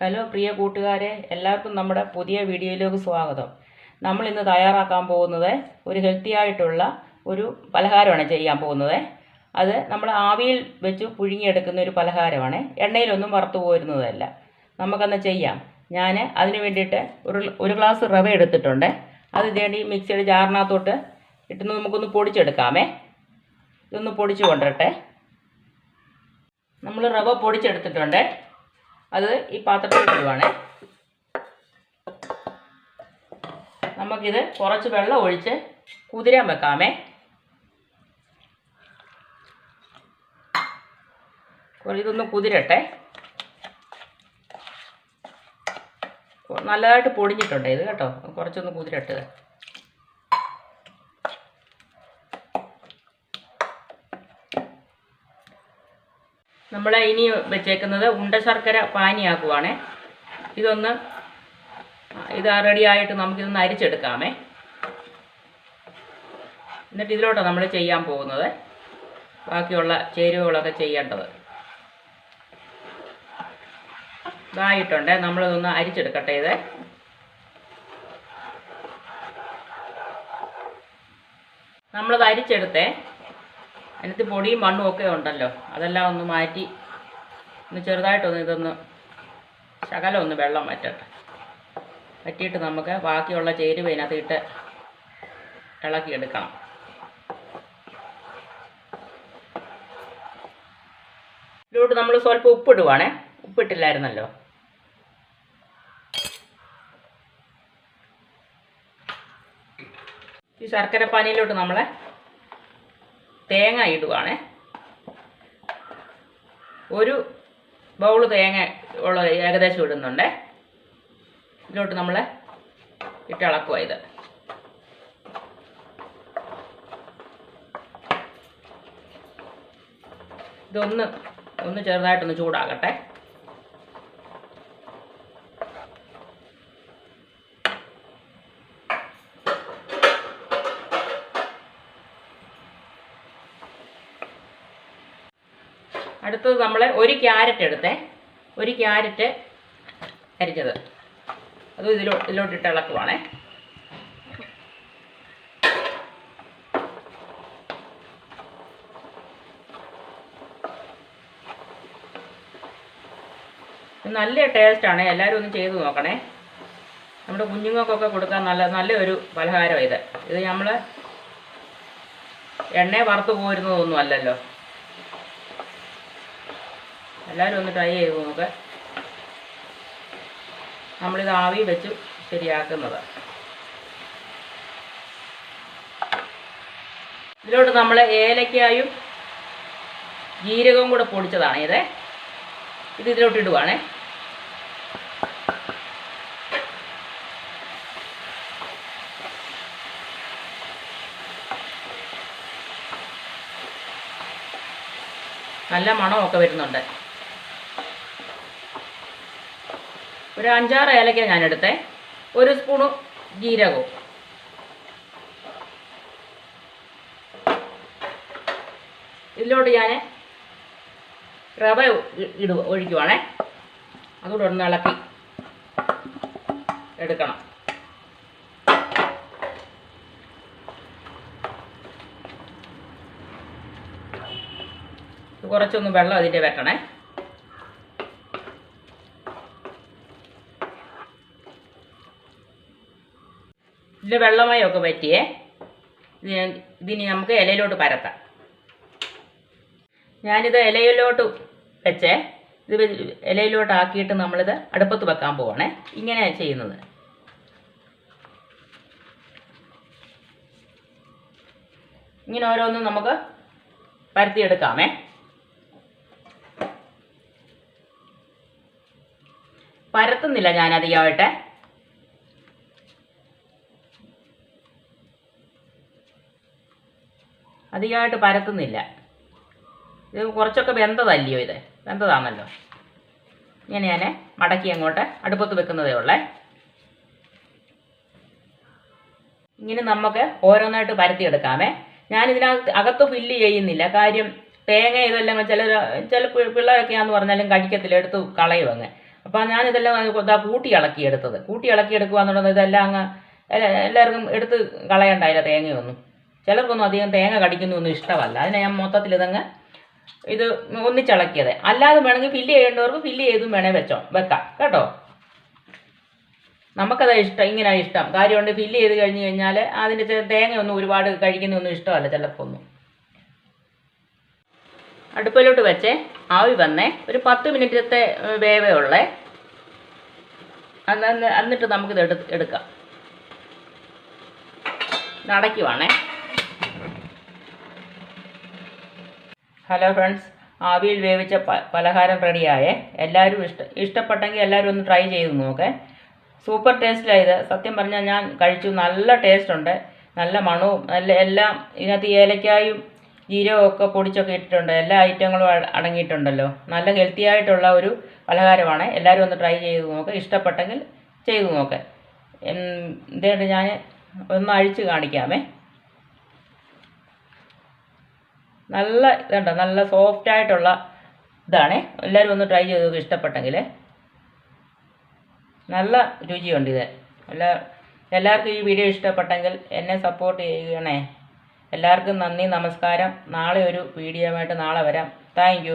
Hello പ്രിയ കൂട്ടുകാരെ എല്ലാവർക്കും നമ്മുടെ പുതിയ വീഡിയോയിലേക്ക് സ്വാഗതം. നമ്മൾ ഇന്ന് തയ്യാറാക്കാൻ പോകുന്നത് ഒരു ഹെൽത്തി ആയിട്ടുള്ള ഒരു പലഹാരമാണ് ചെയ്യാൻ പോകുന്നത്. അത് നമ്മൾ ആവിയിൽ വെച്ച് പുഴുങ്ങിയെടുക്കുന്ന ഒരു പലഹാരമാണ്. എണ്ണയിലൊന്നും വറുത്തു പോരുന്നതല്ല. നമുക്കന്ന് ചെയ്യാം. ഞാൻ അതിന് വേണ്ടിയിട്ട് ഒരു ഒരു ഗ്ലാസ് റവ എടുത്തിട്ടുണ്ട്. അത് ഇതേണ്ടി മിക്സിയുടെ ജാറിനകത്തോട്ട് ഇട്ട് നമുക്കൊന്ന് പൊടിച്ചെടുക്കാമേ. ഇതൊന്ന് പൊടിച്ചു കൊണ്ടിട്ടെ നമ്മൾ റവ പൊടിച്ചെടുത്തിട്ടുണ്ട്. അത് ഈ പാത്രത്തിൽ ഇടുവാണേ. നമുക്കിത് കുറച്ച് വെള്ളം ഒഴിച്ച് കുതിരാൻ വെക്കാമേ. ഇതൊന്ന് കുതിരട്ടെ. നല്ലതായിട്ട് പൊടിഞ്ഞിട്ടുണ്ട് ഇത് കേട്ടോ. കുറച്ചൊന്ന് കുതിരട്ടത് നമ്മൾ ഇനി വെച്ചേക്കുന്നത് ഉണ്ട ശർക്കര പാനിയാക്കുവാണേ. ഇതൊന്ന് ഇത് റെഡി ആയിട്ട് നമുക്കിതൊന്ന് അരിച്ചെടുക്കാമേ. എന്നിട്ട് ഇതിലോട്ടാണ് നമ്മൾ ചെയ്യാൻ പോകുന്നത്. ബാക്കിയുള്ള ചേരുവകളൊക്കെ ചെയ്യേണ്ടത്. ഇതായിട്ടുണ്ട്. നമ്മളിതൊന്ന് അരിച്ചെടുക്കട്ടെ ഇത്. നമ്മളത് അരിച്ചെടുത്തേ. അതിനകത്ത് പൊടിയും മണ്ണും ഒക്കെ ഉണ്ടല്ലോ. അതെല്ലാം ഒന്ന് മാറ്റി ഒന്ന് ചെറുതായിട്ടൊന്ന് ഇതൊന്ന് ശകലം ഒന്ന് വെള്ളം മാറ്റട്ടെ വറ്റിയിട്ട് നമുക്ക് ബാക്കിയുള്ള ചേരുവ ഇതിനകത്ത് ഇട്ട് ഇളക്കിയെടുക്കണം. ഇതിലോട്ട് നമ്മൾ സ്വല്പം ഉപ്പിടുവാണേ. ഉപ്പിട്ടില്ലായിരുന്നല്ലോ. ഈ ശർക്കര പാനിയിലോട്ട് നമ്മളെ തേങ്ങ ഇടുവാണേ. ഒരു ബൗൾ തേങ്ങ ഉള്ള ഏകദേശം ഇടുന്നുണ്ട്. ഇതിലോട്ട് നമ്മൾ ഇട്ടിളക്കുക ഇത്. ഇതൊന്ന് ഒന്ന് ചെറുതായിട്ടൊന്ന് ചൂടാകട്ടെ. അടുത്തത് നമ്മൾ ഒരു ക്യാരറ്റ് എടുത്തേ. ഒരു ക്യാരറ്റ് അരിഞ്ഞത്. അതും ഇതിലോ ഇതിലോട്ടിട്ട് ഇളക്കുവാണേ. നല്ല ടേസ്റ്റാണ്. എല്ലാവരും ഒന്ന് ചെയ്ത് നോക്കണേ. നമ്മുടെ കുഞ്ഞുങ്ങൾക്കൊക്കെ കൊടുക്കാൻ നല്ല നല്ലൊരു പലഹാരം ഇത്. ഇത് നമ്മൾ എണ്ണ വറുത്ത് പോരുന്നതൊന്നും അല്ലല്ലോ. എല്ലാവരും ഒന്ന് ട്രൈ ചെയ്ത് നോക്ക്. നമ്മളിത് ആവി വെച്ച് ശരിയാക്കുന്നത്. ഇതിലോട്ട് നമ്മൾ ഏലക്കായും ജീരകവും കൂടെ പൊടിച്ചതാണ്. ഇത് ഇത് ഇതിലോട്ട് ഇടുവാണേ. നല്ല മണമൊക്കെ വരുന്നുണ്ട്. ഒരു അഞ്ചാറ് ഏലക്ക ഞാൻ എടുത്തേ ഒരു സ്പൂണ് ജീരകവും. ഇതിലോട്ട് ഞാൻ റവ ഇടുക ഒഴിക്കുവാണേ. അതുകൂടെ ഒന്ന് ഇളക്കി എടുക്കണം. കുറച്ചൊന്ന് വെള്ളം അതിന്റെ വെട്ടണേ ഇതിൽ വെള്ളമയമൊക്കെ പറ്റിയേ ഇതിന് നമുക്ക് ഇലയിലോട്ട് പരത്താം. ഞാനിത് ഇലയിലോട്ട് വെച്ചേ. ഇത് ഇലയിലോട്ടാക്കിയിട്ട് നമ്മളിത് അടുപ്പത്ത് വെക്കാൻ പോവാണേ. ഇങ്ങനെയാണ് ചെയ്യുന്നത്. ഇങ്ങനെ ഓരോന്നും നമുക്ക് പരത്തിയെടുക്കാമേ. പരത്തുന്നില്ല ഞാൻ അധികമായിട്ട് പരത്തുന്നില്ല. ഇത് കുറച്ചൊക്കെ വെന്തതല്ലയോ ഇത്? വെന്തതാണല്ലോ. ഇങ്ങനെ ഞാൻ മടക്കി അങ്ങോട്ട് അടുപ്പത്ത് വെക്കുന്നതേ ഉള്ളേ. ഇങ്ങനെ നമുക്ക് ഓരോന്നായിട്ട് പരത്തിയെടുക്കാമേ. ഞാൻ ഇതിനകത്ത് അകത്ത് ഫില്ല് ചെയ്യുന്നില്ല. കാര്യം തേങ്ങ ഇതെല്ലാം ചില ചില പിള്ളേരൊക്കെയാന്ന് പറഞ്ഞാലും കഴിക്കത്തില്ല എടുത്ത് കളയും അങ്ങ്. അപ്പോൾ അപ്പം ഞാനിതെല്ലാം ഇതാ കൂട്ടി ഇളക്കിയെടുത്തത് കൂട്ടി ഇളക്കിയെടുക്കുക എന്നുള്ളത് ഇതെല്ലാം അങ്ങ് എല്ലാവർക്കും എടുത്ത് കളയണ്ടായില്ല തേങ്ങയൊന്നും. ചിലർക്കൊന്നും അധികം തേങ്ങ കടിക്കുന്നൊന്നും ഇഷ്ടമല്ല. അതിനെ ഞാൻ മൊത്തത്തിൽ ഇതങ്ങ് ഇത് ഒന്നിച്ചിളക്കിയത്. അല്ലാതെ വേണമെങ്കിൽ ഫില്ല് ചെയ്യേണ്ടവർക്ക് ഫില്ല് ചെയ്തും വേണേൽ വെച്ചോ വെക്കാം കേട്ടോ? നമുക്കത് ഇഷ്ടം ഇങ്ങനെ ഇഷ്ടം. കാര്യമുണ്ട് ഫില്ല് ചെയ്ത് കഴിഞ്ഞ് കഴിഞ്ഞാൽ അതിന്റെ തേങ്ങയൊന്നും ഒരുപാട് കഴിക്കുന്നൊന്നും ഇഷ്ടമല്ല ചിലർക്കൊന്നും. അടുപ്പിലോട്ട് വെച്ചേ ആവി വന്നേ. ഒരു പത്ത് മിനിറ്റത്തെ വേവേ എന്നിട്ട് നമുക്കിത് എടു എടുക്കാം. നടക്കുവാണേ. ഹലോ ഫ്രണ്ട്സ് ആവിയിൽ വേവിച്ച പലഹാരം റെഡിയായേ. എല്ലാവരും ഇഷ്ട ഇഷ്ടപ്പെട്ടെങ്കിൽ എല്ലാവരും ഒന്ന് ട്രൈ ചെയ്ത് നോക്കേ. സൂപ്പർ ടേസ്റ്റിലാണ് ഇത്. സത്യം പറഞ്ഞാൽ ഞാൻ കഴിച്ചു. നല്ല ടേസ്റ്റ് ഉണ്ട്. നല്ല മണവും നല്ല എല്ലാം ഇതിനകത്ത് ഏലക്കായും ഒക്കെ പൊടിച്ചൊക്കെ ഇട്ടിട്ടുണ്ട്. എല്ലാ ഐറ്റങ്ങളും അട- അടങ്ങിയിട്ടുണ്ടല്ലോ. നല്ല ഹെൽത്തി ആയിട്ടുള്ള ഒരു പലഹാരമാണ്. എല്ലാവരും ഒന്ന് ട്രൈ ചെയ്ത് നോക്കുക ഇഷ്ടപ്പെട്ടെങ്കിൽ ചെയ്ത് നോക്കുക ഇതേട്ട് ഞാൻ ഒന്ന് അഴിച്ച് കാണിക്കാമേ. നല്ല ഇതുണ്ട്? നല്ല സോഫ്റ്റ് ആയിട്ടുള്ള ഇതാണേ. എല്ലാവരും ഒന്ന് ട്രൈ ചെയ്ത് നോക്കുക ഇഷ്ടപ്പെട്ടെങ്കിൽ നല്ല രുചിയുണ്ട് ഇത്. എല്ലാ എല്ലാവർക്കും ഈ വീഡിയോ ഇഷ്ടപ്പെട്ടെങ്കിൽ എന്നെ സപ്പോർട്ട് ചെയ്യണേ. എല്ലാവർക്കും നന്ദി നമസ്കാരം. നാളെ ഒരു വീഡിയോ ആയിട്ട് നാളെ വരാം. താങ്ക്